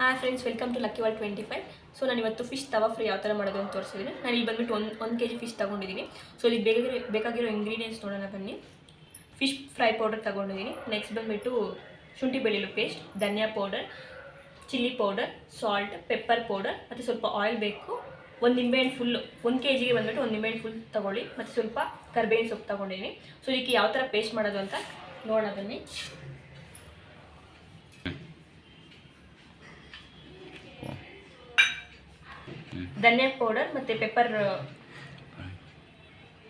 Hi friends welcome to lucky wall twenty five so ನಾನು ಇವತ್ತು fish ತವಾ fry ಯಾವ ಥರ ಮಾಡೋದು ಅಂತ ತೋರಿಸಿದ್ದೀನಿ ನಾನು ಇಲ್ಲಿ ಬಂದುಬಿಟ್ಟು ಒಂದು ಒಂದು ಕೆ ಜಿ ಫಿಶ್ ತೊಗೊಂಡಿದ್ದೀನಿ ಸೊ ಇಲ್ಲಿ ಬೇಕಾಗಿರೋ ಬೇಕಾಗಿರೋ ಇಂಗ್ರೀಡಿಯೆಂಟ್ಸ್ ನೋಡೋಣ ಬನ್ನಿ. ಫಿಶ್ ಫ್ರೈ ಪೌಡರ್ ತೊಗೊಂಡಿದ್ದೀನಿ ನೆಕ್ಸ್ಟ್ ಬಂದುಬಿಟ್ಟು ಶುಂಠಿ ಬೆಳ್ಳುಳ್ಳಿ ಪೇಸ್ಟ್ ಧನಿಯಾ powder chilli powder salt pepper powder ಮತ್ತು ಸ್ವಲ್ಪ ಆಯಿಲ್ ಬೇಕು. ಒಂದು ನಿಂಬೆಹಣ್ಣು ಫುಲ್ಲು ಒಂದು ಕೆ ಜಿಗೆ ಬಂದುಬಿಟ್ಟು ಒಂದು ನಿಂಬೆಹಣ್ಣು ಫುಲ್ ತೊಗೊಳ್ಳಿ. ಮತ್ತು ಸ್ವಲ್ಪ ಕರ್ಬೇವಿನ ಸೊಪ್ಪು ತೊಗೊಂಡಿದ್ದೀನಿ ಸೊ ಇದಕ್ಕೆ ಯಾವ ಥರ ಪೇಸ್ಟ್ ಮಾಡೋದು ಅಂತ ನೋಡೋಣ ಬನ್ನಿ. ಧನಿಯಾ ಪೌಡರ್ ಮತ್ತು ಪೆಪ್ಪರ್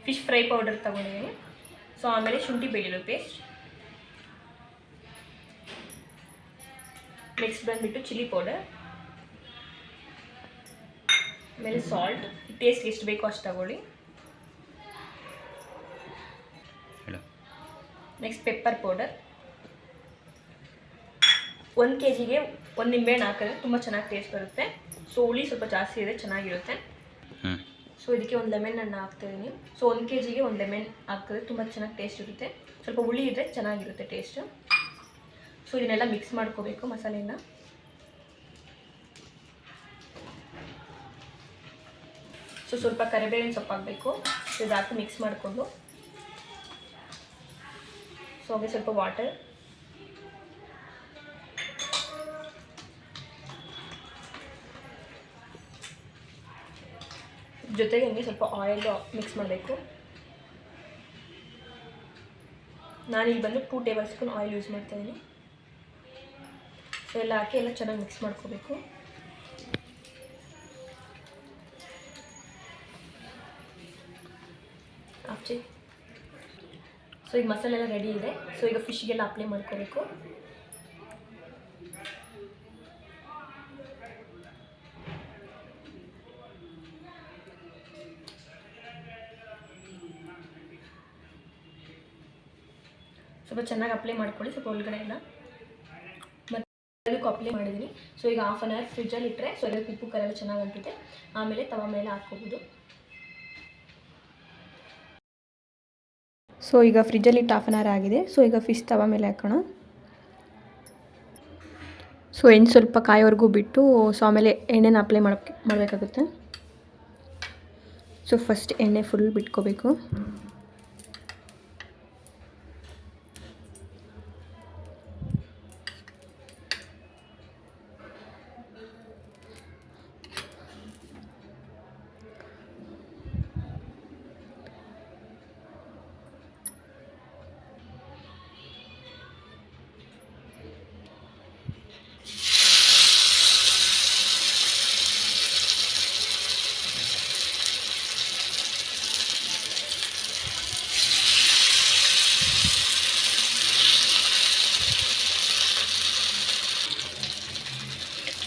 ಫಿಶ್ ಫ್ರೈ ಪೌಡರ್ ತೊಗೊಂಡಿದ್ದೀನಿ ಸೊ ಆಮೇಲೆ ಶುಂಠಿ ಬೆಳ್ಳುಳ್ಳಿ ಪೇಸ್ಟ್ ನೆಕ್ಸ್ಟ್ ಬಂದುಬಿಟ್ಟು ಚಿಲ್ಲಿ ಪೌಡರ್ ಆಮೇಲೆ ಸಾಲ್ಟ್ ಟೇಸ್ಟ್ ಎಷ್ಟು ಬೇಕೋ ಅಷ್ಟು ತಗೊಳ್ಳಿ. ನೆಕ್ಸ್ಟ್ ಪೆಪ್ಪರ್ ಪೌಡರ್ ಒಂದು ಕೆ ಜಿಗೆ ಒಂದು ನಿಂಬೆಹಣ್ಣು ಹಾಕಿದ್ರೆ ತುಂಬ ಚೆನ್ನಾಗಿ ಟೇಸ್ಟ್ ಬರುತ್ತೆ. ಸೊ ಹುಳಿ ಸ್ವಲ್ಪ ಜಾಸ್ತಿ ಇದೆ ಚೆನ್ನಾಗಿರುತ್ತೆ. ಸೊ ಇದಕ್ಕೆ ಒಂದು ಲೆಮನ್ ಹಣ್ಣು ಹಾಕ್ತಿದ್ದೀನಿ ಸೊ ಒಂದು ಕೆ ಜಿಗೆ ಒಂದು ಲೆಮೆನ್ ಹಾಕಿದ್ರೆ ತುಂಬ ಚೆನ್ನಾಗಿ ಟೇಸ್ಟ್ ಇರುತ್ತೆ. ಸ್ವಲ್ಪ ಹುಳಿ ಇದ್ದರೆ ಚೆನ್ನಾಗಿರುತ್ತೆ ಟೇಸ್ಟು ಸೊ ಇದನ್ನೆಲ್ಲ ಮಿಕ್ಸ್ ಮಾಡ್ಕೋಬೇಕು ಮಸಾಲೆನ. ಸೊ ಸ್ವಲ್ಪ ಕರಿಬೇವಿನ ಸೊಪ್ಪು ಹಾಕಬೇಕು. ಇದು ಹಾಕಿ ಮಿಕ್ಸ್ ಮಾಡಿಕೊಂಡು. ಸೊ ಹಾಗೆ ಸ್ವಲ್ಪ ವಾಟರ್ ಜೊತೆಗೆ ಹಂಗೆ ಸ್ವಲ್ಪ ಆಯಿಲ್ ಮಿಕ್ಸ್ ಮಾಡಬೇಕು. ನಾನಿಲ್ಲಿ ಬಂದು two table spoon oil use ಮಾಡ್ತಾಯಿದ್ದೀನಿ ಸೊ ಎಲ್ಲ ಹಾಕಿ ಎಲ್ಲ ಚೆನ್ನಾಗಿ ಮಿಕ್ಸ್ ಮಾಡ್ಕೋಬೇಕು. ಆಚೆ ಸೊ ಈಗ ಮಸಾಲೆ ಎಲ್ಲ ರೆಡಿ ಇದೆ. ಸೊ ಈಗ ಫಿಶ್ಗೆಲ್ಲ ಅಪ್ಲೈ ಮಾಡ್ಕೋಬೇಕು. ಸ್ವಲ್ಪ ಚೆನ್ನಾಗಿ ಅಪ್ಲೈ ಮಾಡ್ಕೊಳ್ಳಿ, ಸ್ವಲ್ಪ ಒಳಗಡೆ ಎಲ್ಲ ಮತ್ತು ಅಪ್ಲೈ ಮಾಡಿದ್ದೀನಿ ಸೊ ಈಗ ಹಾಫ್ ಆನ್ ಅವರ್ ಫ್ರಿಜ್ಜಲ್ಲಿ ಇಟ್ಟರೆ ಸೊ ಎಲ್ಲ ಉಪ್ಪು ಕರೆಲ್ಲ ಚೆನ್ನಾಗಿ ಅಂಟುತ್ತೆ ಆಮೇಲೆ ತವ ಮೇಲೆ ಹಾಕ್ಕೋಬೋದು. ಸೊ ಈಗ ಫ್ರಿಜ್ಜಲ್ಲಿ ಇಟ್ಟು ಹಾಫ್ ಆನ್ ಅವರ್ ಆಗಿದೆ. ಸೊ ಈಗ ಫಿಶ್ ತವ ಮೇಲೆ ಹಾಕೋಣ. ಸೊ ಎಣ್ಣೆ ಸ್ವಲ್ಪ ಕಾಯೋವರೆಗೂ ಬಿಟ್ಟು ಸೊ ಆಮೇಲೆ ಎಣ್ಣೆನ ಅಪ್ಲೈ ಮಾಡಬೇಕಾಗುತ್ತೆ. ಸೊ ಫಸ್ಟ್ ಎಣ್ಣೆ ಫುಲ್ ಬಿಟ್ಕೋಬೇಕು.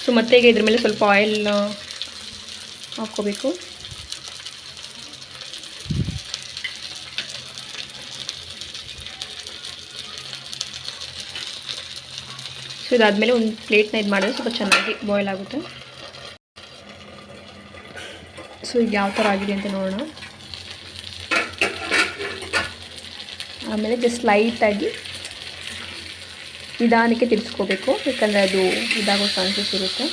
ಸೊ ಮತ್ತೆ ಈಗ ಇದ್ರ ಮೇಲೆ ಸ್ವಲ್ಪ ಆಯಿಲ್ ಹಾಕ್ಕೋಬೇಕು. ಸೊ ಇದಾದಮೇಲೆ ಒಂದು ಪ್ಲೇಟ್ನ ಇದು ಮಾಡಿದ್ರೆ ಸ್ವಲ್ಪ ಚೆನ್ನಾಗಿ ಬಾಯ್ಲ್ ಆಗುತ್ತೆ. ಸೊ ಈಗ ಯಾವ ಥರ ಆಗಿದೆ ಅಂತ ನೋಡೋಣ. ಆಮೇಲೆ ಜಸ್ಟ್ ಲೈಟಾಗಿ ನಿಧಾನಕ್ಕೆ ತಿರ್ಸ್ಕೋಬೇಕು ಯಾಕಂದರೆ ಅದು ಇದಾಗೋ ಚಾನ್ಸಸ್ ಇರುತ್ತೆ.